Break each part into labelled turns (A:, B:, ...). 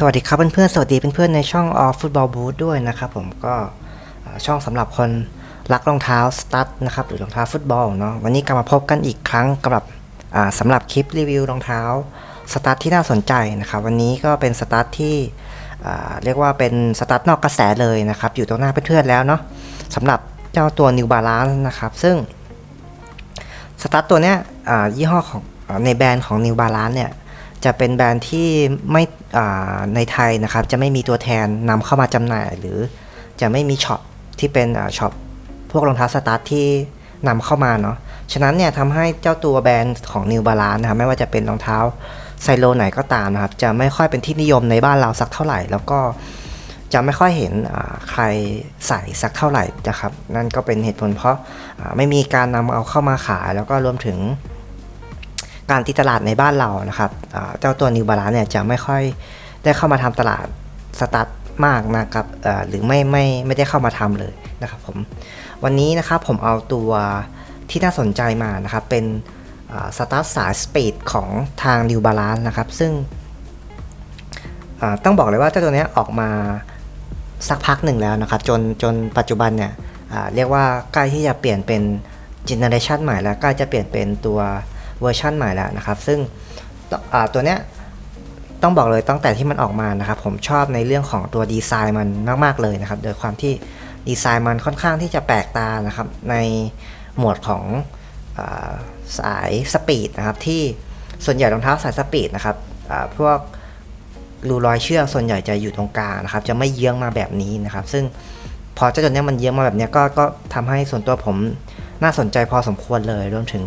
A: สวัสดีครับเพื่อนๆ สวัสดีเพื่อนๆ ในช่อง All Football Boot ด้วยนะครับผมก็ช่องสำหรับคนรักรองเท้าสตั๊ดนะครับหรือรองเท้าฟุตบอลเนาะวันนี้กลับมาพบกันอีกครั้งกับอ่าสำหรับคลิปรีวิวรองเท้าสตั๊ดที่น่าสนใจนะครับวันนี้ก็เป็นสตั๊ดที่เรียกว่าเป็นสตั๊ดนอกกระแสเลยนะครับอยู่ตรงหน้าเพื่อนๆแล้วเนาะสำหรับเจ้าตัว New Balance นะครับซึ่งสตาร์ทตัวเนี้ยยี่ห้อของในแบรนด์ของ New Balance เนี่ยจะเป็นแบรนด์ที่ไม่ ในไทยนะครับจะไม่มีตัวแทนนำเข้ามาจำหน่าย หรือจะไม่มีช็อปที่เป็นช็อปพวกรองเท้าสตาร์ทที่นำเข้ามาเนาะฉะนั้นเนี่ยทำให้เจ้าตัวแบรนด์ของ New Balance นะครับไม่ว่าจะเป็นรองเท้าไซโลไหนก็ตามนะครับ จะไม่ค่อยเป็นที่นิยมในบ้านเราสักเท่าไหร่ แล้วก็จะไม่ค่อยเห็นใครใส่สักเท่าไหร่นะครับ นั่นก็เป็นเหตุผลเพราะไม่มีการนำเอาเข้ามาขาย แล้วก็รวมถึง การตีตลาดในบ้านเรานะครับเจ้าตัว New Balance เนี่ยจะไม่ค่อยได้เข้ามาทำตลาดสตาร์ทมากนะครับหรือไม่ไม่ไม่ได้เข้ามาทำเลยนะครับผมวันนี้นะครับผมเอาตัวที่น่าสนใจมานะครับ เป็นสตาร์ทสายสปีดของทาง New Balance นะครับ ซึ่งต้องบอกเลยว่าเจ้าตัวนี้ออกมาสักพักหนึ่งแล้วนะครับ จนจนปัจจุบันเนี่ยเรียกว่าใกล้ที่จะเปลี่ยนเป็นเจเนอเรชันใหม่แล้วใกล้จะเปลี่ยนเป็นตัว เวอร์ชันใหม่แล้วนะครับ ซึ่งตัวเนี้ยต้องบอกเลยตั้งแต่ที่มันออกมานะครับ ผมชอบในเรื่องของตัวดีไซน์มันมาก ๆ เลยนะครับ โดยความที่ดีไซน์มันค่อนข้างที่จะแปลกตานะครับ ในหมวดของอาสายสปีดนะครับ ที่ส่วนใหญ่รองเท้าสายสปีดนะครับพวกรูรอยเชือกส่วนใหญ่จะอยู่ตรงกลางนะครับ จะไม่เยื้องมาแบบนี้นะครับ ซึ่งพอเจ้าตัวเนี้ยมันเยื้องมาแบบนี้ก็ก็ทำให้ส่วนตัวผมน่าสนใจพอสมควรเลยรวมถึง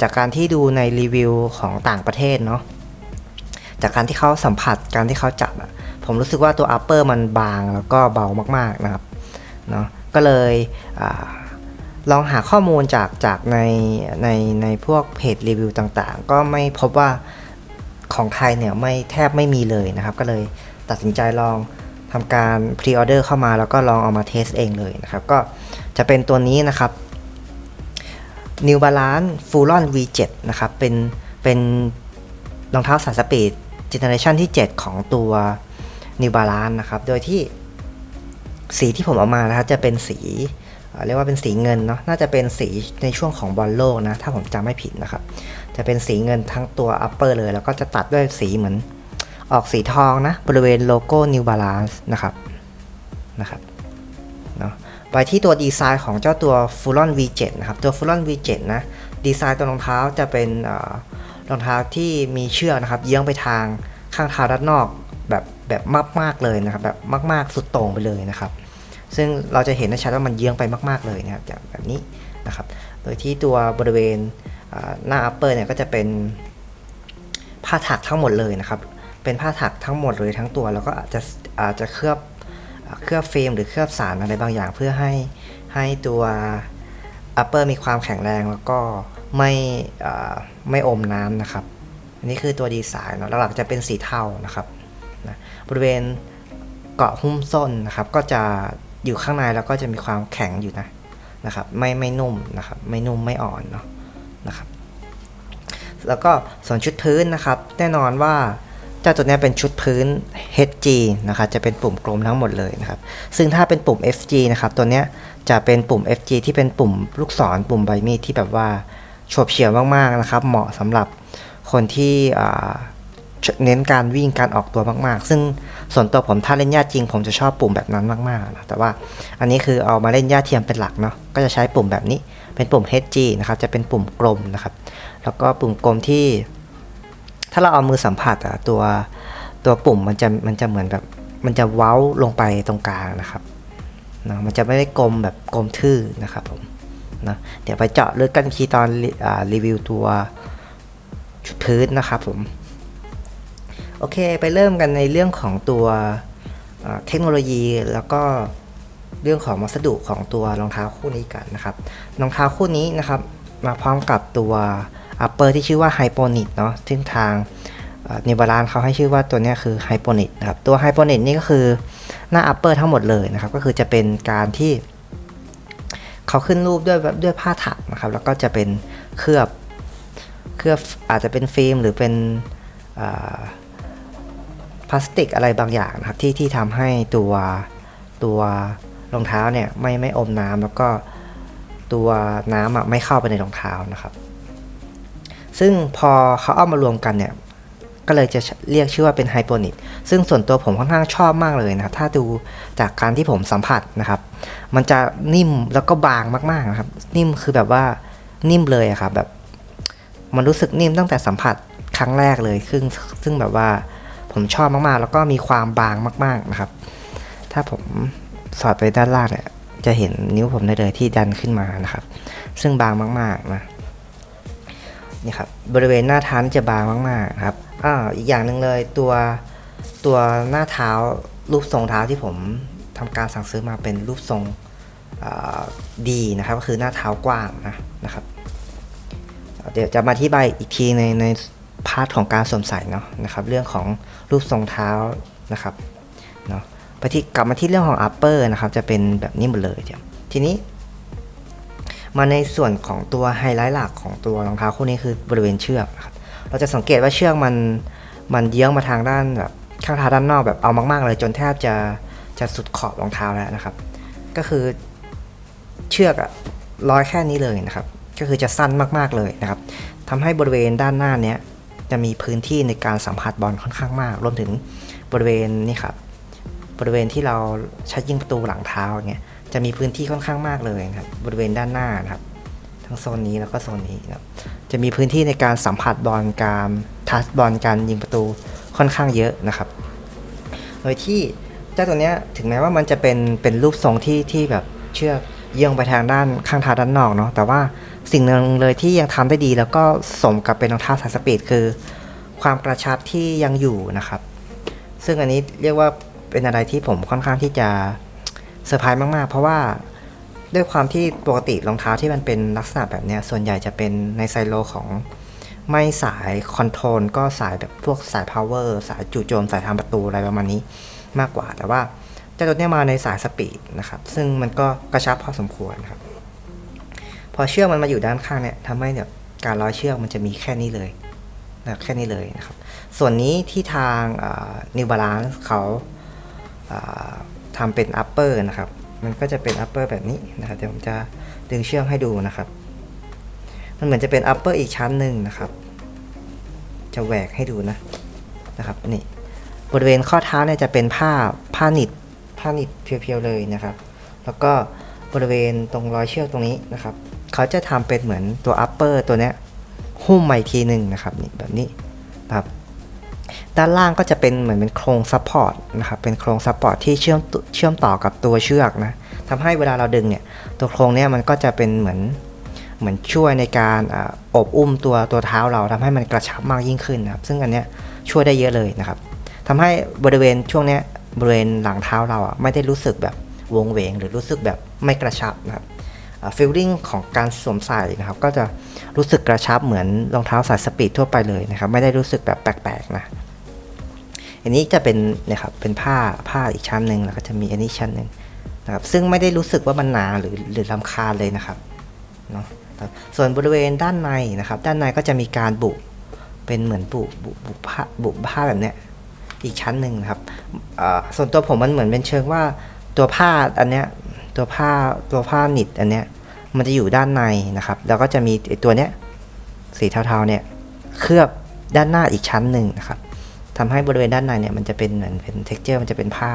A: จากการที่ดูในรีวิวของต่างประเทศเนาะจากการที่เขาสัมผัสการที่เขาจับอะผมรู้สึกว่าตัว upper มันบางแล้วก็เบามากๆนะครับเนาะก็เลยอลองหาข้อมูลจากจากในในในพวกเพจรีวิวต่างๆ ก็ไม่พบว่าของไทยเนี่ยไม่แทบไม่มีเลยนะครับ ก็เลยตัดสินใจลองทำการพรีออเดอร์เข้ามาแล้วก็ลองเอามาเทสเองเลยนะครับ ก็จะเป็นตัวนี้นะครับ New Balance f u l o n V7 นะครับเป็นเป็นรองเท้าสายสปีดเจเนอเรชันที่ 7 ของตัว New Balance นะครับ โดยที่สีที่ผมเอามานะครับจะเป็นสีเอ่อเรียกว่าเป็นสีเงินเนาะน่าจะเป็นสีในช่วงของบอลโลกนะ ถ้าผมจำไม่ผิดนะครับ จะเป็นสีเงินทั้งตัว upper เลย แล้วก็จะตัดด้วยสีเหมือนออกสีทองนะ บริเวณโลโก้ New Balance นะครับนะครับ เนาะไปที่ตัวดีไซน์ของเจ้าตัว f u l o n V7 นะครับ ตัว f u l o n V7 นะดีไซน์ตัวรองเท้าจะเป็นอรองเท้าที่มีเชือกนะครับ เยื้องไปทางข้างเท้าด้านนอกแบบแบบมากๆเลยนะครับแบบมาก ๆ สุดโต่งไปเลยนะครับ ซึ่งเราจะเห็นได้ชัดว่ามันเยื้องไปมาก ๆเลยนะครับแบบนี้นะครับ โดยที่ตัวบริเวณหน้า upper เนี่ยก็จะเป็นผ้าถักทั้งหมดเลยนะครับ เป็นผ้าถักทั้งหมดเลยทั้งตัว แล้วก็อาจจะอาจจะเคลือบ เคลือบเฟรมหรือเคลือบสารอะไรบางอย่าง เพื่อให้ให้ตัว upper มีความแข็งแรงแล้วก็ไม่ไม่อมน้ำนะครับ อันนี้คือตัวดีไซน์เนาะหลักๆจะเป็นสีเทานะครับนะบริเวณเกาะหุ้มส้นนะครับ ก็จะอยู่ข้างในแล้วก็จะมีความแข็งอยู่นะนะครับ ไม่ไม่นุ่มนะครับ ไม่นุ่มไม่อ่อนเนาะนะครับ แล้วก็ส่วนชุดพื้นนะครับ แน่นอนว่า เจ้าตัวนี้เป็นชุดพื้น HG นะครับจะเป็นปุ่มกลมทั้งหมดเลยนะครับ ซึ่งถ้าเป็นปุ่ม FG นะครับตัวนี้จะเป็นปุ่ม FG ที่เป็นปุ่มลูกศรปุ่มใบมีดที่แบบว่าโฉบเฉี่ยวมากๆนะครับ เหมาะสำหรับคนที่เน้นการวิ่งการออกตัวมาก ๆ ซึ่งส่วนตัวผมถ้าเล่นหญ้าจริง ผมจะชอบปุ่มแบบนั้นมากๆนะแต่ว่าอันนี้คือเอามาเล่นหญ้าเทียมเป็นหลักเนาะก็จะใช้ปุ่มแบบนี้เป็นปุ่ม HG นะครับจะเป็นปุ่มกลมนะครับ แล้วก็ปุ่มกลมที่ ถ้าเราเอามือสัมผัสอะตัวตัวปุ่มมันจะมันจะเหมือนแบบมันจะเว้าลงไปตรงกลางนะครับนะมันจะไม่ได้กลมแบบกลมทื่อนะครับผมนะเดี๋ยวไปเจาะลึกกันอีกทีตอนรีอ่ารีวิวตัวชุดพื้นนะครับผมโอเค ไปเริ่มกันในเรื่องของตัวเทคโนโลยีแล้วก็เรื่องของวัสดุของตัวรองเท้าคู่นี้กันนะครับรองเท้าคู่นี้นะครับ มาพร้อมกับตัว upper ที่ชื่อว่า h y p o n i t เนาะซึ่งทางนิบาลานเขาให้ชื่อว่าตัวนี้คือ h y p o n i t นะครับตัว h y p o n i t นี่ก็คือหน้า upper ทั้งหมดเลยนะครับ ก็คือจะเป็นการที่เขาขึ้นรูปด้วยด้วยผ้าถักนะครับ แล้วก็จะเป็นเคลือบเคลือบอาจจะเป็นฟิล์มหรือเป็นพลาสติกอะไรบางอย่างนะครับที่ที่ทำให้ตัวตัวรองเท้าเนี่ยไม่ไม่อมน้ำแล้วก็ตัวน้ำอะไม่เข้าไปในรองเท้านะครับ ซึ่งพอเขาเอามารวมกันเนี่ย ก็เลยจะเรียกชื่อว่าเป็นไฮโปนิกซึ่งส่วนตัวผมค่อนข้างชอบมากเลยนะครับ ถ้าดูจากการที่ผมสัมผัสนะครับ มันจะนิ่มแล้วก็บางมากๆนะครับ นิ่มคือแบบว่านิ่มเลยอะครับแบบ มันรู้สึกนิ่มตั้งแต่สัมผัสครั้งแรกเลย ซึ่งซึ่งแบบว่าผมชอบมากๆ แล้วก็มีความบางมาก ๆนะครับ ถ้าผมสอดไปด้านล่างเนี่ยจะเห็นนิ้วผมได้เลยที่ดันขึ้นมานะครับ ซึ่งบางมาก ๆ นะ นี่ครับบริเวณหน้าเท้านี่จะบางมากๆครับอ่าอีกอย่างหนึ่งเลยตัวตัวหน้าเท้ารูปทรงเท้าที่ผมทำการสั่งซื้อมาเป็นรูปทรงดีนะครับก็คือหน้าเท้ากว้างนะนะครับ เดี๋ยวจะมาอธิบอีกทีในในพาร์ทของการสวมใส่เนาะนะครับ เรื่องของรูปทรงเท้านะครับเนาะไปที่กลับมาที่เรื่องของ upper นะครับ จะเป็นแบบนี้หมดเลยทีนี้ มาในส่วนของตัวไฮไลท์หลักของตัวรองเท้าคู่นี้คือบริเวณเชือกนะครับเราจะสังเกตว่าเชือกมันมันเยื้องมาทางด้านแบบข้างเท้าด้านนอกแบบเอามากๆเลยจนแทบจะจะสุดขอบรองเท้าแล้วนะครับ ก็คือเชือกอะร้อยแค่นี้เลยนะครับ ก็คือจะสั้นมากๆเลยนะครับทำให้บริเวณด้านหน้าเนี้ยจะมีพื้นที่ในการสัมผัสบอลค่อนข้างมาก รวมถึงบริเวณนี่ครับบริเวณที่เราใช้ยิงประตูหลังเท้าอย่างเงี้ย จะมีพื้นที่ค่อนข้างมากเลยนะครับบริเวณด้านหน้านะครับ ทั้งโซนนี้แล้วก็โซนนี้นะครับจะมีพื้นที่ในการสัมผัสบอลการทัชบอลการยิงประตูค่อนข้างเยอะนะครับ โดยที่เจ้าตัวนี้ถึงแม้ว่ามันจะเป็นเป็นรูปทรงที่ที่แบบเชือกเยื่องไปทางด้านข้างเท้าด้านนอกเนาะแต่ว่าสิ่งหนึ่งเลยที่ยังทำได้ดี แล้วก็สมกับเป็นรองเท้าสายสปีดคือ ความกระชับที่ยังอยู่นะครับ ซึ่งอันนี้เรียกว่าเป็นอะไรที่ผมค่อนข้างที่จะ เซอร์ไพรส์มาก ๆ เพราะว่าด้วยความที่ปกติรองเท้าที่มันเป็นลักษณะแบบนี้ส่วนใหญ่จะเป็นในไซโลของไม่สายคอนโทรลก็สายแบบพวกสายพาวเวอร์สายจู่โจมสายทำประตูอะไรประมาณนี้มากกว่า แต่ว่าเจ้าตัวเนี้ยมาในสายสปีดนะครับ ซึ่งมันก็กระชับพอสมควรครับ พอเชือกมันมาอยู่ด้านข้างเนี่ยทำให้แบบการร้อยเชือกมันจะมีแค่นี้เลยนะแค่นี้เลยนะครับ ส่วนนี้ที่ทางนิวบาลานซ์เขา ทำเป็น upper นะครับ มันก็จะเป็น upper แบบนี้นะครับ เดี๋ยวผมจะดึงเชือกให้ดูนะครับ มันเหมือนจะเป็น upper อีกชั้นหนึ่งนะครับ จะแหวกให้ดูนะนะครับนี่บริเวณข้อเท้าเนี่ยจะเป็นผ้าผ้าหนิดผ้าหนิดเพียวๆเลยนะครับ แล้วก็บริเวณตรงรอยเชือกตรงนี้นะครับ เขาจะทำเป็นเหมือนตัว upper ตัวเนี้ยหุ้มใหม่ทีหนึ่งนะครับนี่แบบนี้นะครับ ด้านล่างก็จะเป็นเหมือนเป็นโครงซัพพอร์ตนะครับ เป็นโครงซัพพอร์ตที่เชื่อมเชื่อมต่อกับตัวเชือกนะทำให้เวลาเราดึงเนี่ย ตัวโครงเนี่ยมันก็จะเป็นเหมือนเหมือนช่วยในการออบอุ้มตัวตัวเท้าเราทำให้มันกระชับมากยิ่งขึ้นนะครับ ซึ่งอันเนี้ยช่วยได้เยอะเลยนะครับทำให้บริเวณช่วงเนี้ยบริเวณหลังเท้าเราอะไม่ได้รู้สึกแบบวงเวง หรือรู้สึกแบบไม่กระชับนะครับฟิลลิ่งของการสวมใส่นะครับ ก็จะรู้สึกกระชับเหมือนรองเท้าสายสปีดทั่วไปเลยนะครับ ไม่ได้รู้สึกแบบแปลกๆนะ อันนี้จะเป็นนี่ยครับเป็นผ้าผ้าอีกชั้นหนึ่งแล้วก็จะมีอันนี้ชั้นหนึ่งนะครับซึ่งไม่ได้รู้สึกว่ามันหนาหรือหรือลำคาญเลยนะครับเนาะส่วนบริเวณด้านในนะครับ ด้านในก็จะมีการบุเป็นเหมือนบุบุบุผ้าบุผ้าแบบเนี้ยอีกชั้นหนึ่งนะครับส่วนตัวผมมันเหมือนเป็นเชิงว่าตัวผ้าอันเนี้ยตัวผ้าตัวผ้าหนิดอันเนี้ยมันจะอยู่ด้านในนะครับ แล้วก็จะมีไอ้ตัวเนี้ยสีเทาๆเนี่ยเคลือบด้านหน้าอีกชั้นหนึ่งนะครับ ทำให้บริเวณด้านในเนี่ยมันจะเป็นเหมือนเป็น t e x t อร์มันจะเป็นผ้า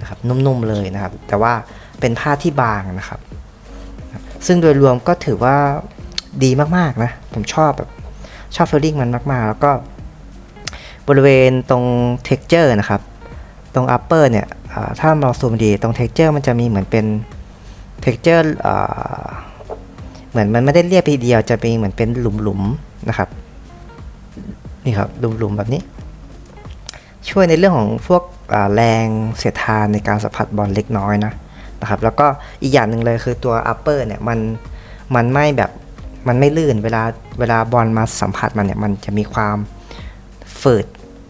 A: นะครับนุ่มๆเลยนะครับ แต่ว่าเป็นผ้าที่บางนะครับ ซึ่งโดยรวมก็ถือว่าดีมากๆนะ ผมชอบแบบชอบฟีลลิ่งมันมากๆ แล้วก็บริเวณตรง t e x t อร์นะครับ ตรง upper เนี่ยถ้าเราซูมดีตรง t e x t อร์มันจะมีเหมือนเป็น t e x t อร์เหมือนมันไม่ได้เรียบทีเดียวจะเป็นเหมือนเป็นหลุมๆนะครับ นี่ครับหลุมๆแบบนี้ ช่วยในเรื่องของพวกแรงเสียดทานในการสัมผัสบอลเล็กน้อยนะนะครับ แล้วก็อีกอย่างหนึ่งเลยคือตัว upper เนี่ยมันมันไม่แบบมันไม่ลื่นเวลาเวลาบอลมาสัมผัสมันเนี่ยมันจะมีความฝืด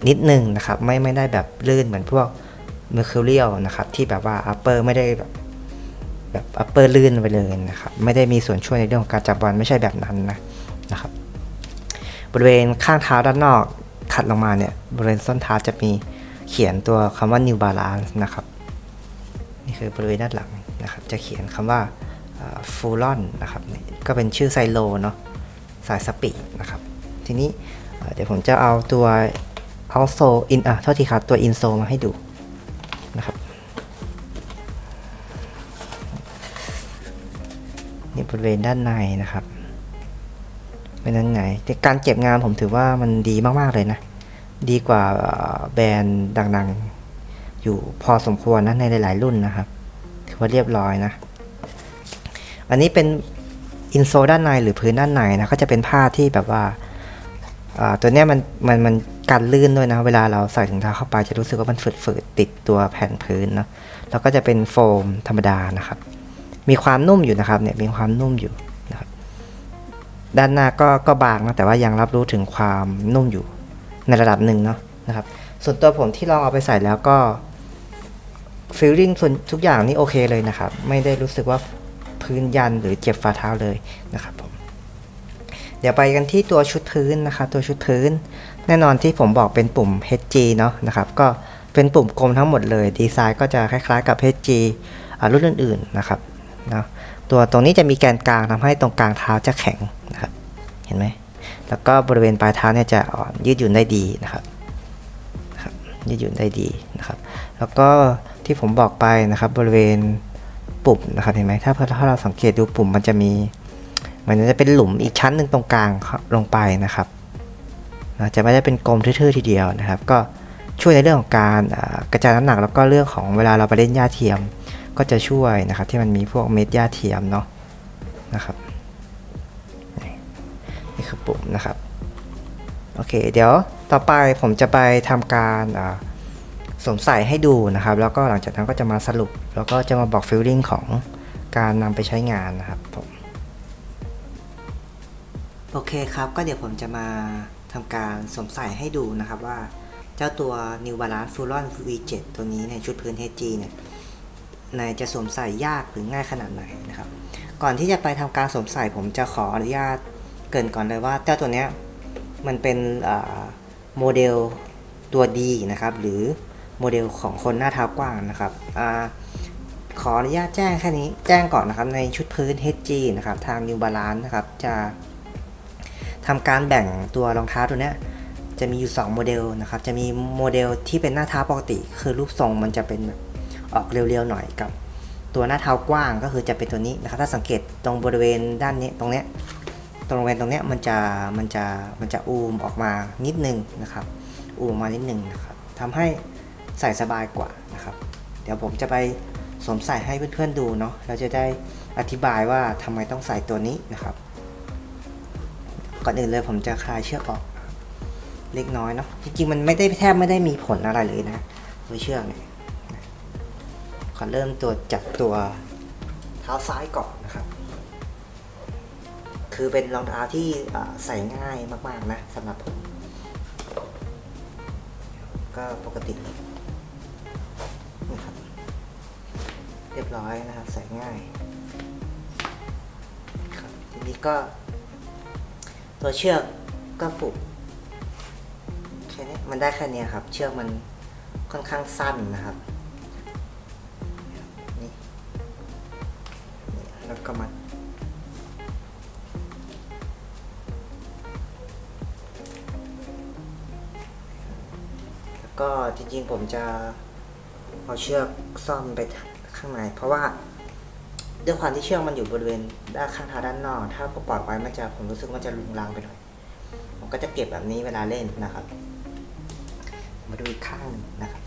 A: นิดนึงนะครับไม่ไม่ได้แบบลื่นเหมือนพวก mercurial นะครับที่แบบว่า upper ไม่ได้แบบแบบ upper ลื่นไปเลยนะครับไม่ได้มีส่วนช่วยในเรื่องของการจับบอลไม่ใช่แบบนั้นนะนะครับบริเวณข้างเท้าด้านนอก ถัดลงมาเนี่ยบริเวณส้นเท้าจะมีเขียนตัวคำว่า New Balance นะครับ นี่คือบริเวณด้านหลังนะครับ จะเขียนคำว่าฟูลอนนะครับนี่ก็เป็นชื่อไซโลเนาะสายสปีดนะครับ ทีนี้เดี๋ยวผมจะเอาตัว also in อะโทษทีครับตัว inso มาให้ดูนะครับนี่บริเวณด้านในนะครับ เป็นด้นในแต่การเก็บงานผมถือว่ามันดีมาก ๆ เลยนะ ดีกว่าแบรนด์ดัง ๆ อยู่พอสมควรนะในหลาย ๆ รุ่นนะครับ ถือว่าเรียบร้อยนะ อันนี้เป็นอินโซด้านในหรือพื้นด้านในนะก็จะเป็นผ้าที่แบบว่าตัวเนี้ยมันมันมันกันลื่นด้วยนะ เวลาเราใส่ถุงเท้าเข้าไปจะรู้สึกว่ามันฝืดๆติดตัวแผ่นพื้นเนาะแล้วก็จะเป็นโฟมธรรมดานะครับ มีความนุ่มอยู่นะครับเนี่ยมีความนุ่มอยู่ ด้านหน้าก็ก็บางนะแต่ว่ายังรับรู้ถึงความนุ่มอยู่ในระดับหนึ่งเนาะนะครับ ส่วนตัวผมที่ลองเอาไปใส่แล้วก็ฟีลลิ่งส่วนทุกอย่างนี่โอเคเลยนะครับ ไม่ได้รู้สึกว่าพื้นยันหรือเจ็บฝ่าเท้าเลยนะครับผมเดี๋ยวไปกันที่ตัวชุดพื้นนะครับตัวชุดพื้น แน่นอนที่ผมบอกเป็นปุ่ม HG เนาะนะครับก็เป็นปุ่มกลมทั้งหมดเลย ดีไซน์ก็จะคล้ายๆกับ HG อ่ารุ่นอื่นๆนะครับ นะตัวตรงนี้จะมีแกนกลางทำให้ตรงกลางเท้าจะแข็งนะครับ เห็นไหมแล้วก็บริเวณปลายเท้าเนี่ยจะอ่อนยืดหยุ่นได้ดีนะครับยืดหยุ่นได้ดีนะครับ แล้วก็ที่ผมบอกไปนะครับ บริเวณปุ่มนะครับเห็นไหมถ้าถ้าเราสังเกตดูปุ่มมันจะมีเหมันจะเป็นหลุมอีกชั้นหนึ่งตรงกลางลงไปนะครับจะไม่ได้เป็นกลมทื่อๆทีเดียวนะครับ ก็ช่วยในเรื่องของการกระจายน้ำหนักแล้วก็เรื่องของเวลาเราไปเล่นหญ้าเทียม ก็จะช่วยนะครับที่มันมีพวกเม็ดหญ้าเทียมเนาะนะครับนี่คือปุ่มนะครับโอเคเดี๋ยวต่อไปผมจะไปทำการสวมใส่ให้ดูนะครับ แล้วก็หลังจากนั้นก็จะมาสรุป แล้วก็จะมาบอกฟีลลิ่งของการนำไปใช้งานนะครับผมโอเคครับก็เดี๋ยวผมจะมาทำการสวมใส่ให้ดูนะครับว่า เจ้าตัว New Balance Furon V7 ตัวนี้ในชุดพื้น HG เนี่ย ในจะสวมใส่ยากหรือง่ายขนาดไหนนะครับ ก่อนที่จะไปทำการสวมใส่ผมจะขออนุญาตเกินก่อนเลยว่าเจ้าตัวเนี้ยมันเป็นโมเดลตัวดีนะครับ หรือโมเดลของคนหน้าเท้ากว้างนะครับอขออนุญาตแจ้งแค่นี้แจ้งก่อนนะครับในชุดพื้น HG นะครับทาง New Balance นะครับจะทำการแบ่งตัวรองเท้าตัวเนี้ยจะมีอยู่ 2 โมเดลนะครับ จะมีโมเดลที่เป็นหน้าเท้าปกติ คือรูปทรงมันจะเป็นแบบ ออกเรียวๆหน่อยกับตัวหน้าเท้ากว้างก็คือจะเป็นตัวนี้นะครับ ถ้าสังเกตตรงบริเวณด้านนี้ตรงเนี้ยตรงบริเวณตรงเนี้ยมันจะมันจะมันจะอูมออกมานิดนึงนะครับ อูมออกมานิดนึงนะครับทำให้ใส่สบายกว่านะครับ เดี๋ยวผมจะไปสวมใส่ให้เพื่อนๆดูเนาะเราจะได้อธิบายว่าทำไมต้องใส่ตัวนี้นะครับ ก่อนอื่นเลยผมจะคลายเชือกออกเล็กน้อยเนาะจริงๆมันไม่ได้แทบไม่ได้มีผลอะไรเลยนะตัวเชือกเนี่ย ขอเริ่มตัวจากตัวเท้าซ้ายก่อนนะครับ คือเป็นรองเท้าที่ใส่ง่ายมาก ๆ นะสำหรับผม ก็ปกตินะครับเรียบร้อยนะครับใส่ง่ายครับทีนี้ก็ ตัวเชือกก็ผูกแค่นี้มันได้แค่นี้ครับ เชือกมันค่อนข้างสั้นนะครับ ริงๆ ผมจะเอาเชือกซ่อมไปข้างในเพราะว่าด้วยความที่เชือกมันอยู่บริเวณด้านข้างเท้าด้านนอก ถ้าปล่อยไว้มันจะผมรู้สึกมันจะลุงลังไปหน่อยผมก็จะเก็บแบบนี้เวลาเล่นนะครับ มาดูอีกข้างหนึ่งนะครับ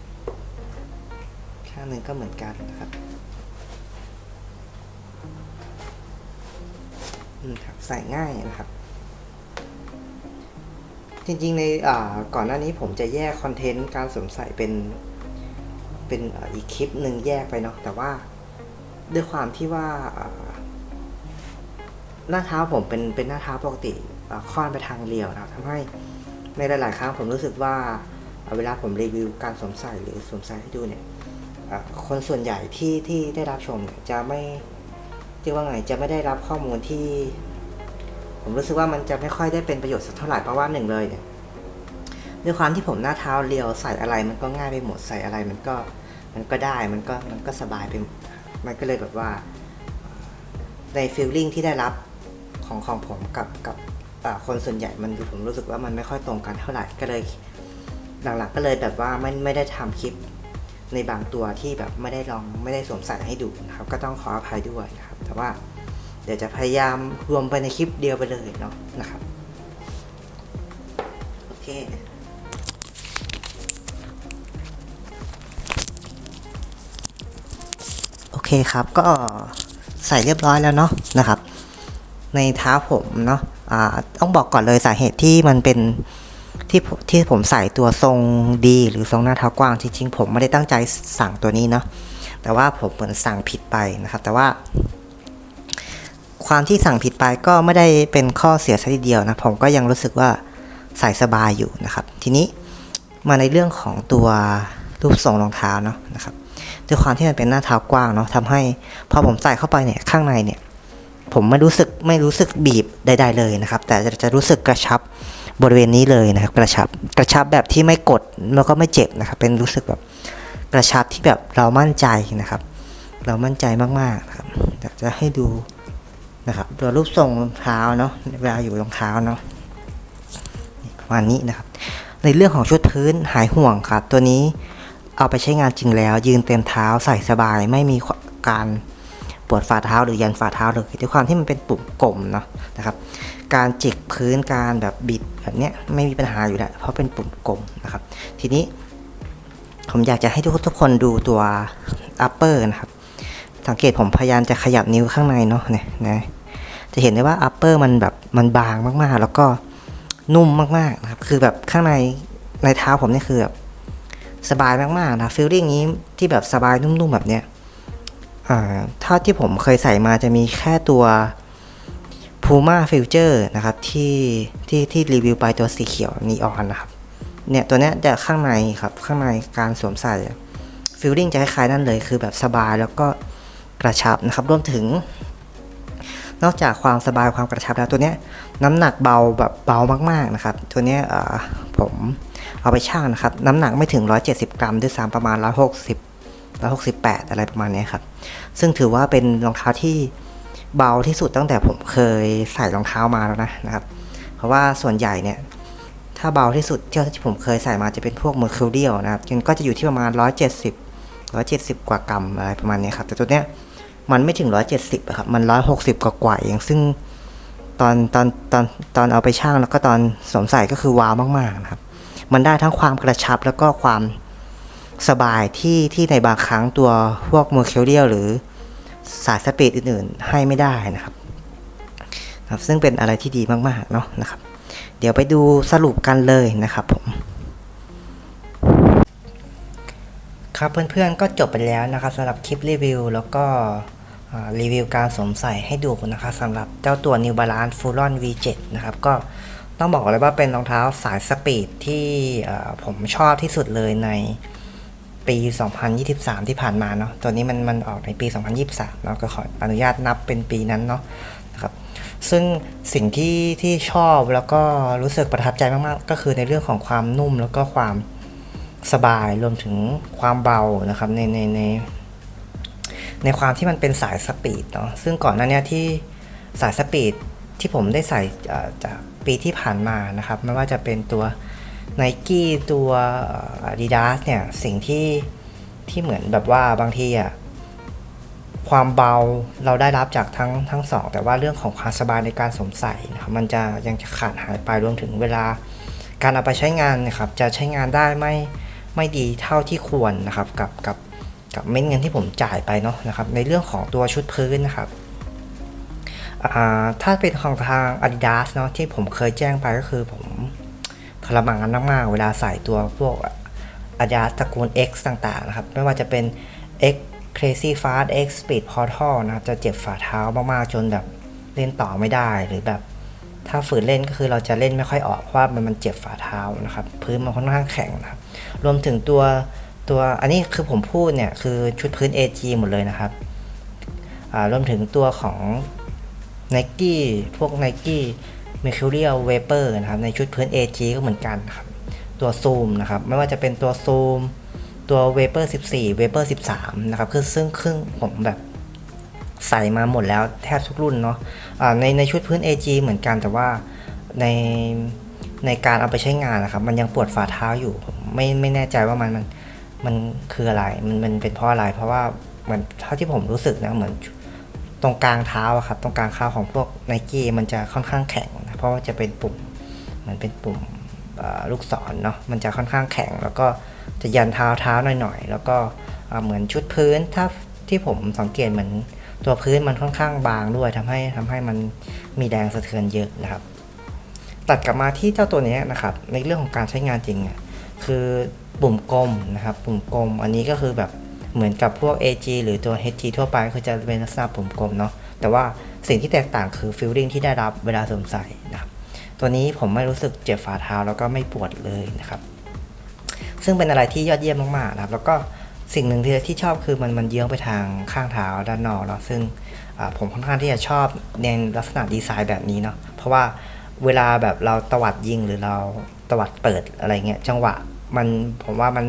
A: ข้างหนึ่งก็เหมือนกันนะครับอืมครับใส่ง่ายนะครับ จริง ๆ ในก่อนหน้านี้ผมจะแยกคอนเทนต์การสวมใส่เป็นเป็นอีกคลิปหนึ่งแยกไปเนาะแต่ว่าด้วยความที่ว่าหน้าเท้าผมเป็นเป็นหน้าเท้าปกติค่อนไปทางเรียวนะทำให้ในหลาย ๆ ครั้งผมรู้สึกว่าเวลาผมรีวิวการสวมใส่หรือสวมใส่ให้ดูเนี่ยคนส่วนใหญ่ที่ที่ได้รับชมเนี่ยจะไม่เรียกว่าไงจะไม่ได้รับข้อมูลที่ ผมรู้สึกว่ามันจะไม่ค่อยได้เป็นประโยชน์สักเท่าไหร่เพราะว่าหนึ่งเลยเนี่ยด้วยความที่ผมหน้าเท้าเรียวใส่อะไรมันก็ง่ายไปหมดใส่อะไรมันก็มันก็ได้มันก็มันก็สบายไปมันก็เลยแบบว่าในฟีลลิ่งที่ได้รับของของผมกับกับคนส่วนใหญ่มันผมรู้สึกว่ามันไม่ค่อยตรงกันเท่าไหร่ก็เลย หลังๆก็เลยแบบว่าไม่ไม่ได้ทำคลิปในบางตัวที่แบบไม่ได้ลองไม่ได้สวมใส่ให้ดูนะครับ ก็ต้องขออภัยด้วยนะครับ แต่ว่า ดี๋ยวจะพยายามรวมไปในคลิปเดียวไปเลยเนาะนะครับโอเคโอเคครับก็ใส่เรียบร้อยแล้วเนาะนะครับ ในเท้าผมเนาะอ่าต้องบอกก่อนเลยสาเหตุที่มันเป็นที่ที่ผมใส่ตัวทรงดีหรือทรงหน้าเท้ากว้างจริงๆผมไม่ได้ตั้งใจสั่งตัวนี้เนาะแต่ว่าผมเหมือนสั่งผิดไปนะครับ แต่ว่า ความที่สั่งผิดไปก็ไม่ได้เป็นข้อเสียซะทีเดียวนะผมก็ยังรู้สึกว่าใส่สบายอยู่นะครับ ทีนี้มาในเรื่องของตัวรูปทรงรองเท้าเนาะนะครับด้วยความที่มันเป็นหน้าเท้ากว้างเนาะทำให้พอผมใส่เข้าไปเนี่ยข้างในเนี่ยผมไม่รู้สึกไม่รู้สึกบีบใด ๆ เลยนะครับ แต่จะจะรู้สึกกระชับบริเวณนี้เลยนะครับ กระชับกระชับแบบที่ไม่กดแล้วก็ไม่เจ็บนะครับ เป็นรู้สึกแบบกระชับที่แบบเรามั่นใจนะครับ เรามั่นใจมากๆนะครับอยากจะให้ดู นะครับ ตัวรูปทรงรองเท้าเนาะเวลาอยู่รองเท้าเนาะนี่ประมาณนี้นะครับ ในเรื่องของชุดพื้นหายห่วงครับ ตัวนี้เอาไปใช้งานจริงแล้ว ยืนเต็มเท้าใส่สบายไม่มีการปวดฝ่าเท้าหรือยันฝ่าเท้าเลยด้วยความที่มันเป็นปุ่มกลมเนาะนะครับ การจิกพื้นการแบบบิดแบบเนี้ยไม่มีปัญหาอยู่แล้วเพราะเป็นปุ่มกลมนะครับ ทีนี้ผมอยากจะให้ทุกทุกคนดูตัว upper นะครับ สังเกตผมพยายามจะขยับนิ้วข้างในเนาะเนี่ยนะ จะเห็นได้ว่า upper มันแบบมันบางมากๆ แล้วก็นุ่มมากๆนะครับ คือแบบข้างในในเท้าผมเนี่ยคือแบบสบายมากๆนะฟีลลิ่งนี้ที่แบบสบายนุ่มๆแบบเนี้ยอ่าถ้าที่ผมเคยใส่มาจะมีแค่ตัว Puma Future นะครับที่ที่ที่รีวิวไปตัวสีเขียวนีออนนะครับเนี่ยตัวเนี้ยจะข้างในครับข้างในการสวมใส่ฟีลลิ่งจะคล้ายๆนั่นเลย คือแบบสบายแล้วก็กระชับนะครับรวมถึง นอกจากความสบายความกระชับแล้วตัวเนี้ยน้ำหนักเบาแบบเบามากๆนะครับ ตัวเนี้ยผมเอาไปชั่งนะครับ น้ำหนักไม่ถึง 170 กรัมด้วยซ้ำประมาณ 160 168 อะไรประมาณนี้ครับ ซึ่งถือว่าเป็นรองเท้าที่เบาที่สุดตั้งแต่ผมเคยใส่รองเท้ามาแล้วนะนะครับ เพราะว่าส่วนใหญ่เนี่ยถ้าเบาที่สุดที่ผมเคยใส่มาจะเป็นพวก Mercurial นะครับก็จะอยู่ที่ประมาณ 170 170 กว่ากรัมอะไรประมาณนี้ครับ แต่ตัวเนี้ย มันไม่ถึง170อะครับ มัน160กว่ากว่าเองซึ่งตอนตอนตอนตอนเอาไปช่างแล้วก็ตอนสวมใส่ก็คือว้าวมากๆนะครับ มันได้ทั้งความกระชับแล้วก็ความสบายที่ที่ในบางครั้งตัวพวก Mercurial หรือสายสปีดอื่นๆ ให้ไม่ได้นะครับครับ ซึ่งเป็นอะไรที่ดีมากๆเนาะนะครับ เดี๋ยวไปดูสรุปกันเลยนะครับผม ครับเพื่อนๆก็จบไปแล้วนะครับสำหรับคลิปรีวิวแล้วก็ รีวิวการสวมใส่ให้ดูนะครับสำหรับเจ้าตัว New Balance Furon V7 นะครับก็ต้องบอกเลยว่าเป็นรองเท้าสายสปีดที่ผมชอบที่สุดเลยในปี 2023 ที่ผ่านมาเนาะตัวนี้มันมันออกในปี 2023เนาะก็ขออนุญาตนับเป็นปีนั้นเนาะนะครับซึ่งสิ่งที่ที่ชอบแล้วก็รู้สึกประทับใจมากๆ ก็คือในเรื่องของความนุ่มแล้วก็ความสบายรวมถึงความเบานะครับในในใน ในความที่มันเป็นสายสปีดเนาะซึ่งก่อนหน้านี้ที่สายสปีดที่ผมได้ใส่จากปีที่ผ่านมานะครับ ไม่ว่าจะเป็นตัว n i กี้ตัวอ่อ Adidas เนี่ยสิ่งที่ที่เหมือนแบบว่าบางทีอะความเบาเราได้รับจากทั้งทั้งสอง แต่ว่าเรื่องของความสบายในการสวมใส่นะครับมันจะยังจะขาดหายไปรวมถึงเวลาการเอาไปใช้งานนะครับจะใช้งานได้ไม่ไม่ดีเท่าที่ควรนะครับกับกับ กับเม็ดเงินที่ผมจ่ายไปเนาะนะครับในเรื่องของตัวชุดพื้นนะครับถ้าเป็นของทาง Adidas เนาะที่ผมเคยแจ้งไปก็คือผมทรมานมากๆเวลาใส่ตัวพวก Adidas ตระกูล X ต่างๆนะครับ ไม่ว่าจะเป็น X Crazy Fast X Speed Portal นะครับ จะเจ็บฝ่าเท้ามากๆจนแบบเล่นต่อไม่ได้หรือแบบ ถ้าฝืนเล่นก็คือเราจะเล่นไม่ค่อยออกเพราะว่ามันเจ็บฝ่าเท้านะครับ พื้นมันค่อนข้างแข็งนะครับ รวมถึงตัว ตัวอันนี้คือผมพูดเนี่ยคือชุดพื้น AG หมดเลยนะครับอ่ารวมถึงตัวของ Nike พวก Nike Mercurial Vapor นะครับในชุดพื้น AG ก็เหมือนกันครับตัวซูมนะครับไม่ว่าจะเป็นตัวซูมตัว Vapor 14 Vapor 13 นะครับคือซึ่งครึ่งผมแบบใส่มาหมดแล้วแทบทุกรุ่นเนาะะในในชุดพื้น AG เหมือนกันแต่ว่าในในการเอาไปใช้งานนะครับ มันยังปวดฝ่าเท้าอยู่ผมไม่ไม่แน่ใจว่ามันมัน มันคืออะไรมันมันเป็นเพราะอะไร เพราะว่าเหมือนเท่าที่ผมรู้สึกนะเหมือนตรงกลางเท้าอะครับตรงกลางเท้าของพวกไนกี้มันจะค่อนข้างแข็งนะเพราะว่าจะเป็นปุ่มเหมือนเป็นปุ่มลูกศรเนาะมันจะค่อนข้างแข็ง แล้วก็จะยันเท้าเท้าหน่อยๆ แล้วก็เหมือนชุดพื้นถ้าที่ผมสังเกตเหมือนตัวพื้นมันค่อนข้างบางด้วยทำให้ทำให้มันมีแรงสะเทือนเยอะนะครับ ตัดกลับมาที่เจ้าตัวนี้นะครับในเรื่องของการใช้งานจริงอะคือ ปุ่มกลมนะครับ ปุ่มกลม อันนี้ก็คือแบบเหมือนกับพวก AG หรือตัว HG ทั่วไปคือจะเป็นลักษณะปุ่มกลมเนาะ แต่ว่าสิ่งที่แตกต่างคือฟิลลิ่งที่ได้รับเวลาสวมใส่นะครับ ตัวนี้ผมไม่รู้สึกเจ็บฝ่าเท้าแล้วก็ไม่ปวดเลยนะครับ ซึ่งเป็นอะไรที่ยอดเยี่ยมมากๆนะครับ แล้วก็สิ่งหนึ่งที่ที่ชอบคือมันมันเยื้องไปทางข้างเท้าด้านนอกเนาะ ซึ่งผมค่อนข้างที่จะชอบในลักษณะดีไซน์แบบนี้เนาะ เพราะว่าเวลาแบบเราตวัดยิงหรือเราตวัดเปิดอะไรเงี้ยจังหวะ มันผมว่ามัน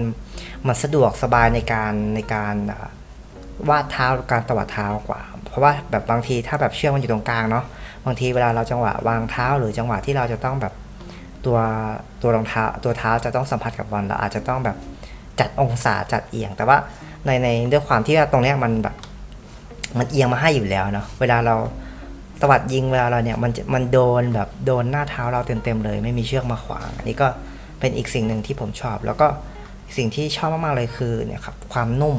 A: มันสะดวกสบายในการในการวาดเท้าหรือการตวัดเท้ากว่า เพราะว่าแบบบางทีถ้าแบบเชือกมันอยู่ตรงกลางเนาะบางทีเวลาเราจังหวะวางเท้าหรือจังหวะที่เราจะต้องแบบตัวตัวรองเท้าตัวเท้าจะต้องสัมผัสกับบอลเราอาจจะต้องแบบจัดองศาจัดเอียง แต่ว่าในในด้วยความที่ว่าตรงเนี้ยมันแบบมันเอียงมาให้อยู่แล้วเนาะเวลาเราตวัดยิงเวลาเราเนี่ยมันจะมันโดนแบบโดนหน้าเท้าเราเต็มๆเลย ไม่มีเชือกมาขวางอันนี้ก็ เป็นอีกสิ่งหนึ่งที่ผมชอบ แล้วก็สิ่งที่ชอบมากๆเลยคือเนี่ยครับความนุ่ม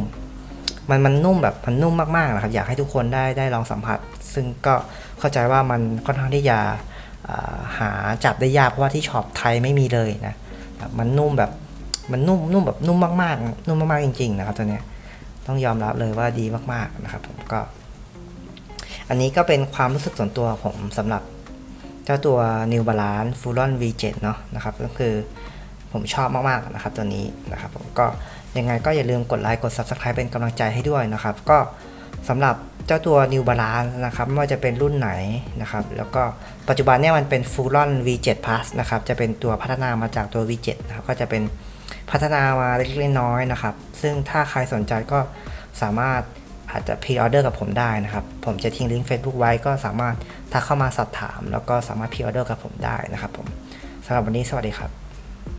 A: มันมันนุ่มแบบมันนุ่มมากๆนะครับอยากให้ทุกคนได้ได้ลองสัมผัส ซึ่งก็เข้าใจว่ามันค่อนข้างที่จะหาจับได้ยากเพราะว่าที่ช็อปไทยไม่มีเลยนะมันนุ่มแบบมันนุ่มนุ่มแบบนุ่มมากๆ นุ่มมากๆจริง ๆ นะครับตัวเนี้ยต้องยอมรับเลยว่าดีมากๆนะครับ ผมก็ อันนี้ก็เป็นความรู้สึกส่วนตัวผมสำหรับ เจ้าตัว New Balance f u l o n V7 เนาะนะครับก็คือผมชอบมากๆนะครับตัวนี้นะครับผมก็ยังไงก็อย่าลืมกดไลค์กด Subscribe เป็นกำลังใจให้ด้วยนะครับ ก็สำหรับเจ้าตัว New Balance นะครับไม่ว่าจะเป็นรุ่นไหนนะครับ แล้วก็ปัจจุบันเนี่ยมันเป็น f u l o n V7 Plus นะครับจะเป็นตัวพัฒนามาจากตัว V7 นะครับก็จะเป็นพัฒนามาเล็กๆน้อยๆนะครับ ซึ่งถ้าใครสนใจก็สามารถ อาจจะพรีออเดอร์กับผมได้นะครับ ผมจะทิ้งลิงก์ Facebook ไว้ก็สามารถทักเข้ามาสอบถาม แล้วก็สามารถพรีออเดอร์กับผมได้นะครับผมสำหรับวันนี้สวัสดีครับ